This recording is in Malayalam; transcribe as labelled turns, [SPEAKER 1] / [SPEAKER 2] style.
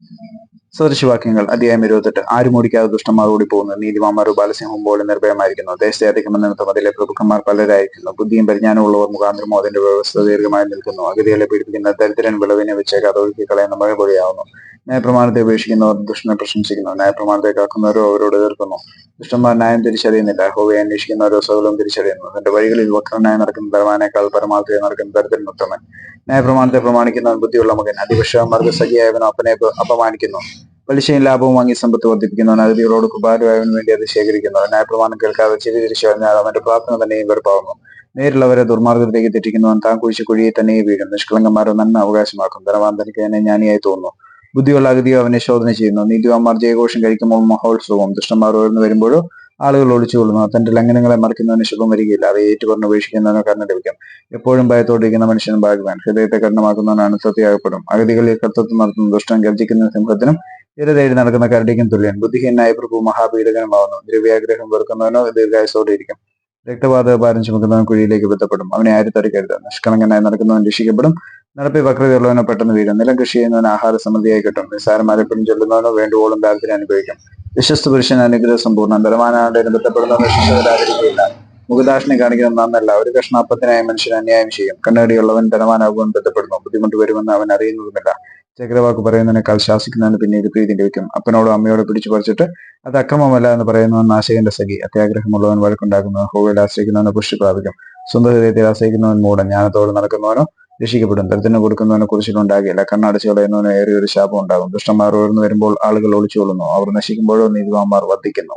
[SPEAKER 1] Thank you. സദൃശവാക്യങ്ങൾ അധ്യായം ഇരുപത്തെട്ട്. ആരും ഓടിക്കാതെ ദുഷ്ടന്മാർ പോകുന്നു നീതിമാന്മാരോ ബാലസിംഹം പോലെ നിർഭയമായിരിക്കുന്നു. ദേശത്തെ അധികമെന്ന അതിലെ പ്രഭുക്കന്മാർ പലരായിരിക്കുന്നു. ബുദ്ധിയും പരിജ്ഞാനമുള്ളവർ മുഖാന്തരമോ അതിന്റെ വ്യവസ്ഥ ദീർഘമായി നിൽക്കുന്നു. അഗതികളെ പീഡിപ്പിക്കുന്ന ദരിദ്രൻ വിളവിനെ വെച്ചേക്കാതെ ഒഴുക്കി കളയുന്ന മഴ പൊഴിയാവുന്നു ന്യായപ്രമാണത്തെ ഉപേക്ഷിക്കുന്നവർ ദുഷ്ടനെ പ്രശംസിക്കുന്നു. ന്യായപ്രമാണത്തെ കാക്കുന്നവരോ അവരോട് എതിർക്കുന്നു. ദുഷ്ടന്മാർ ന്യായം തിരിച്ചറിയുന്നില്ല. ഹോവയെ അന്വേഷിക്കുന്നവരോ സകലവും തിരിച്ചറിയുന്നു. തന്റെ വഴികളിൽ വക്രനായി നടക്കുന്ന ധർമാനേക്കാൾ പരമാർത്ഥയെ നടക്കുന്ന ദരിദ്രൻ ഉത്തമൻ. ന്യായപ്രമാണത്തെ പ്രമാണിക്കുന്നവൻ ബുദ്ധിയുള്ള മകൻ. അതിപക്ഷ മർഗസഖിയായവനോ അപ്പനെ അപമാനിക്കുന്നു. പലിശയും ലാഭവും വാങ്ങി സമ്പത്ത് വർദ്ധിപ്പിക്കുന്നവൻ അതിഥികളോട് കുപാരമായവന് വേണ്ടി അത് ശേഖരിക്കുന്നവൻ ന്യായപ്രമാണം കേൾക്കാതെ ചെവി തിരിച്ചു കഴിഞ്ഞാൽ അവന്റെ പ്രാർത്ഥന തന്നെയും വെറുപ്പാവുന്നു നേരിലുള്ളവരെ ദുർമാർഗത്തിലേക്ക് തെറ്റിക്കുന്നവൻ താൻ കുഴിച്ചു കുഴിയെ തന്നെ വീഴും നിഷ്കളങ്കന്മാരോ നന്മ അവകാശമാക്കും ധനവാന്തനിക്ക് തന്നെ ജ്ഞാനിയായി തോന്നുന്നു. ബുദ്ധിയുള്ള അഗതിയോ അവനെ ശോധന ചെയ്യുന്നു. നീതിവാന്മാർ ജയഘോഷം കഴിക്കുമ്പോൾ മഹോത്സവം ദുഷ്ടന്മാർ ഉയർന്നു വരുമ്പോഴോ ആളുകൾ ഒളിച്ചുകൊള്ളുന്നു. തന്റെ ലംഘനങ്ങളെ മറിക്കുന്നവന് ശുഭം വരികയില്ല. അവയെ ഏറ്റുപറഞ്ഞ് ഉപേക്ഷിക്കുന്നവനോ കരുണ ലഭിക്കും. എപ്പോഴും ഭയത്തോടിരിക്കുന്ന മനുഷ്യൻ ഭാഗ്യവാൻ. ഹൃദയത്തെ കരുണമാക്കുന്നവനാണ് സത്യാകപ്പെടും അഗതികളിൽ കർത്തത്വം നടത്തുന്ന. ദുഷ്ടൻ ഗർജിക്കുന്ന സിംഹത്തിനും ഇരതേടി നടക്കുന്ന കരടിക്കും തുല്യൻ ബുദ്ധിഹീനായ പ്രഭു മഹാപീഡകനുമാവുന്നു. ദ്രവ്യാഗ്രഹം വെറുക്കുന്നവനോ ദീർഘായുസോടെ ഇരിക്കും രക്തപാത ഭാരം ചുമക്കുന്നവൻ കുഴിയിലേക്ക് ബന്ധപ്പെടും അവനെ ആര് തടിക്കരുത് നിഷ്കളങ്കനായി നടക്കുന്നവൻ രക്ഷിക്കപ്പെടും. നടപ്പി വക്രതയുള്ളവനോ പെട്ടെന്ന് വീഴും. നിലം കൃഷി ചെയ്യുന്നവൻ ആഹാര സമൃദ്ധിയായി കിട്ടും നിസ്സാരമാരെപ്പോഴും ചൊല്ലുന്നവനോ വേണ്ടുവോളം ദാരിദ്ര്യം അനുഭവിക്കും. വിശ്വസ്ത പുരുഷൻ അനുഗ്രഹ സമ്പൂർണം. ധനവാനാണ്ട് ബന്ധപ്പെടുന്നവന് ശിക്ഷ വരാതിരിക്കുകയില്ല മുഖദാഷിനെ കാണിക്കുന്ന നന്നല്ല. ഒരു കഷ്ണാപ്പത്തിനായി മനുഷ്യൻ അന്യായം ചെയ്യും. കണ്ണടിയുള്ളവൻ ധനവാനാകുവാൻ ബന്ധപ്പെടുന്നു. ബുദ്ധിമുട്ട് വരുമെന്ന് അവൻ അറിയുന്നതുമില്ല. ചക്രവാക്ക് പറയുന്നതിനേക്കാൾ ശാസിക്കുന്നതാണ് പിന്നീട് പ്രീതി ലഭിക്കും അപ്പനോടും അമ്മയോട് പിടിച്ചു പറിച്ചിട്ട് അത് അക്രമമല്ല എന്ന് പറയുന്നവൻ നാശകന്റെ സഖി. അത്യാഗ്രഹമുള്ളവൻ വഴക്കുണ്ടാക്കുന്നവൻ ഹോവയിൽ ആശ്രയിക്കുന്നവനെ പുഷ്ടി പ്രാപിക്കും സ്വന്തം ഹൃദയത്തിൽ ആശ്രയിക്കുന്നവൻ മൂടൻ. ജ്ഞാനത്തോടെ നടക്കുന്നവനോ രക്ഷിക്കപ്പെടും. ദരിദ്രന് കൊടുക്കുന്നവനെ കുറിച്ചിട്ടുണ്ടാകില്ല കണ്ണടച്ചു ഏറിയ ഒരു ശാപം ഉണ്ടാകും ദുഷ്ടന്മാർ ഉയർന്നു വരുമ്പോൾ ആളുകൾ ഒളിച്ചുകൊള്ളുന്നു അവർ നശിക്കുമ്പോഴോ നീതിമാന്മാർ വർദ്ധിക്കുന്നു.